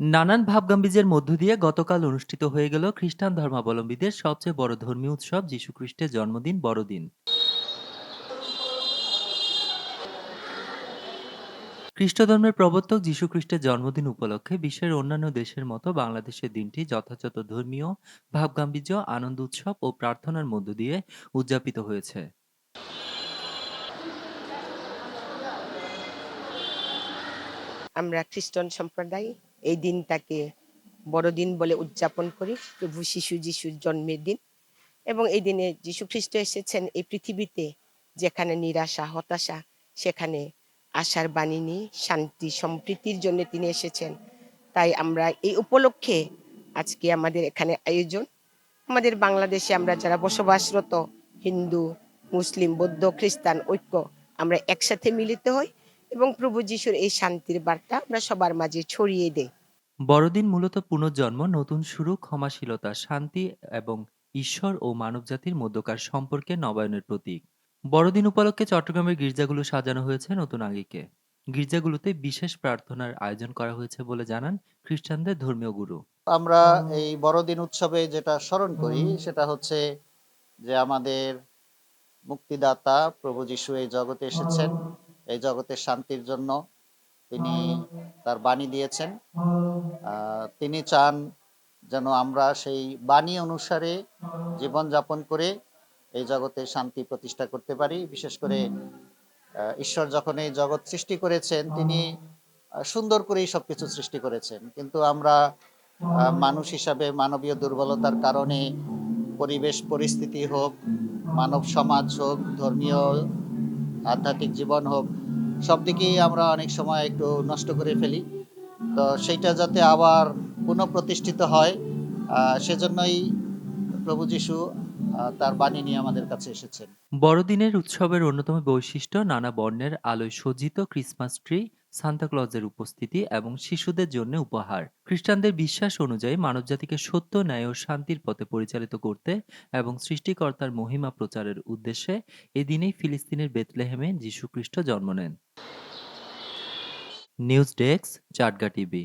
নানান ভাবগাম্ভীর্যের মধ্য দিয়ে গতকাল অনুষ্ঠিত হয়ে গেল খ্রিস্টান ধর্মাবলম্বীদের সবচেয়ে বড় ধর্মীয় উৎসব, যীশুখ্রিস্টের জন্মদিন, বড়দিন। খ্রিস্টধর্মের প্রবর্তক যীশুখ্রিস্টের জন্মদিন উপলক্ষে বিশ্বের অন্যান্য দেশের মতো বাংলাদেশের দিনটি যথাযথ ধর্মীয় ভাবগাম্ভীর্য, আনন্দ উৎসব ও প্রার্থনার মধ্য দিয়ে উদযাপিত হয়েছে। আমরা খ্রিস্টান সম্প্রদায় এই দিনটাকে বড়দিন বলে উদযাপন করি। প্রভু শিশু যিশুর জন্মের দিন। এবং এই দিনে যিশু খ্রিস্ট এসেছেন এই পৃথিবীতে, যেখানে নিরাশা, হতাশা, সেখানে আশার বাণী নিয়ে শান্তি, সম্প্রীতির জন্য তিনি এসেছেন। তাই আমরা এই উপলক্ষে আজকে আমাদের এখানে আয়োজন। আমাদের বাংলাদেশে আমরা যারা বসবাসরত হিন্দু, মুসলিম, বৌদ্ধ, খ্রিস্টান, ঐক্য, আমরা একসাথে মিলিত হই। এবং প্রভু যিশুর এই শান্তির বার্তা আমরা সবার মাঝে ছড়িয়ে দেই। বড়দিন মূলত পুনর্জন্ম নতুন শুরু ক্ষমাশীলতা শান্তি এবং ঈশ্বর ও মানবজাতির মধ্যকার সম্পর্কে নবায়নের প্রতীক। বড়দিন উপলক্ষে চট্টগ্রামের গির্জাগুলো সাজানো হয়েছে নতুন আঙ্গিকে। গির্জাগুলোতে বিশেষ প্রার্থনার আয়োজন করা হয়েছে বলে জানান খ্রিস্টানদের ধর্মীয় গুরু। আমরা এই বড়দিন উৎসবে যেটা স্মরণ করি সেটা হচ্ছে যে আমাদের মুক্তিদাতা প্রভু যিশু এই জগতে এসেছেন। এই জগতের শান্তির জন্য তিনি তার বাণী দিয়েছেন। তিনি চান যেন আমরা সেই বাণী অনুসারে জীবনযাপন করে এই জগতে শান্তি প্রতিষ্ঠা করতে পারি। বিশেষ করে ঈশ্বর যখন এই জগৎ সৃষ্টি করেছেন, তিনি সুন্দর করেই সবকিছু সৃষ্টি করেছেন। কিন্তু আমরা মানুষ হিসাবে মানবীয় দুর্বলতার কারণে পরিবেশ, পরিস্থিতি হোক, মানব সমাজ হোক, ধর্মীয় আধ্যাত্মিক জীবন হোক, সব দিকেই আমরা অনেক সময় একটু নষ্ট করে ফেলি। তো সেইটা যাতে আবার পুনঃপ্রতিষ্ঠিত হয় সেজন্যই প্রভু যিশু তার বাণী নিয়ে আমাদের কাছে এসেছেন। বড়দিনের উৎসবের অন্যতম বৈশিষ্ট্য নানা বর্ণের আলোয় সজ্জিত ক্রিসমাস ট্রি সান্তাক্লজের উপস্থিতি এবং শিশুদের জন্য উপহার। খ্রিস্টানদের বিশ্বাস অনুযায়ী মানবজাতিকে সত্য, ন্যায় ও শান্তির পথে পরিচালিত করতে এবং সৃষ্টিকর্তার মহিমা প্রচারের উদ্দেশ্যে এদিনেই ফিলিস্তিনের বেতলেহেমে যীশুখ্রিস্ট জন্ম নেন। News desk, Chatga TV.